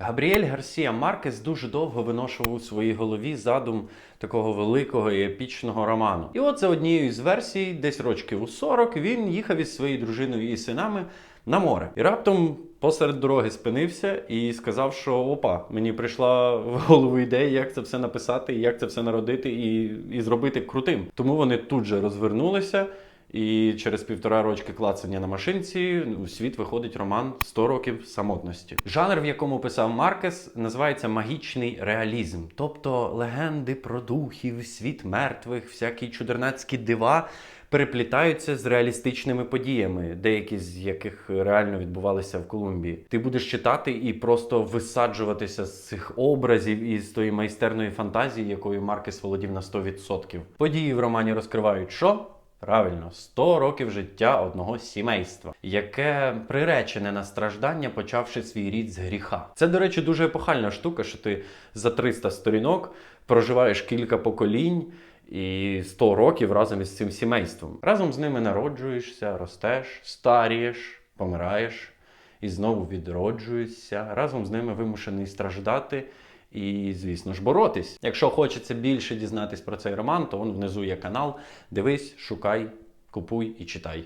Габріель Гарсія Маркес дуже довго виношував у своїй голові задум такого великого і епічного роману. І от за однією з версій, десь рочків у 40, він їхав із своєю дружиною і синами на море. І раптом посеред дороги спинився і сказав, що опа, мені прийшла в голову ідея, як це все написати, як це все народити і, і зробити крутим. Тому вони тут же розвернулися. І через півтора рочки клацання на машинці у світ виходить роман «100 років самотності. Жанр, в якому писав Маркес, називається магічний реалізм, тобто легенди про духів, світ мертвих, всякі чудернацькі дива переплітаються з реалістичними подіями, деякі з яких реально відбувалися в Колумбії. Ти будеш читати і просто висаджуватися з цих образів і з тої майстерної фантазії, якою Маркес володів на 100%. Події в романі розкривають що? Правильно, 100 років життя одного сімейства, яке приречене на страждання, почавши свій рід з гріха. Це, до речі, дуже епохальна штука, що ти за 300 сторінок проживаєш кілька поколінь і 100 років разом із цим сімейством. Разом з ними народжуєшся, ростеш, старієш, помираєш і знову відроджуєшся. Разом з ними вимушений страждати. І, звісно ж, боротись. Якщо хочеться більше дізнатись про цей роман, то вон внизу є канал. Дивись, шукай, купуй і читай.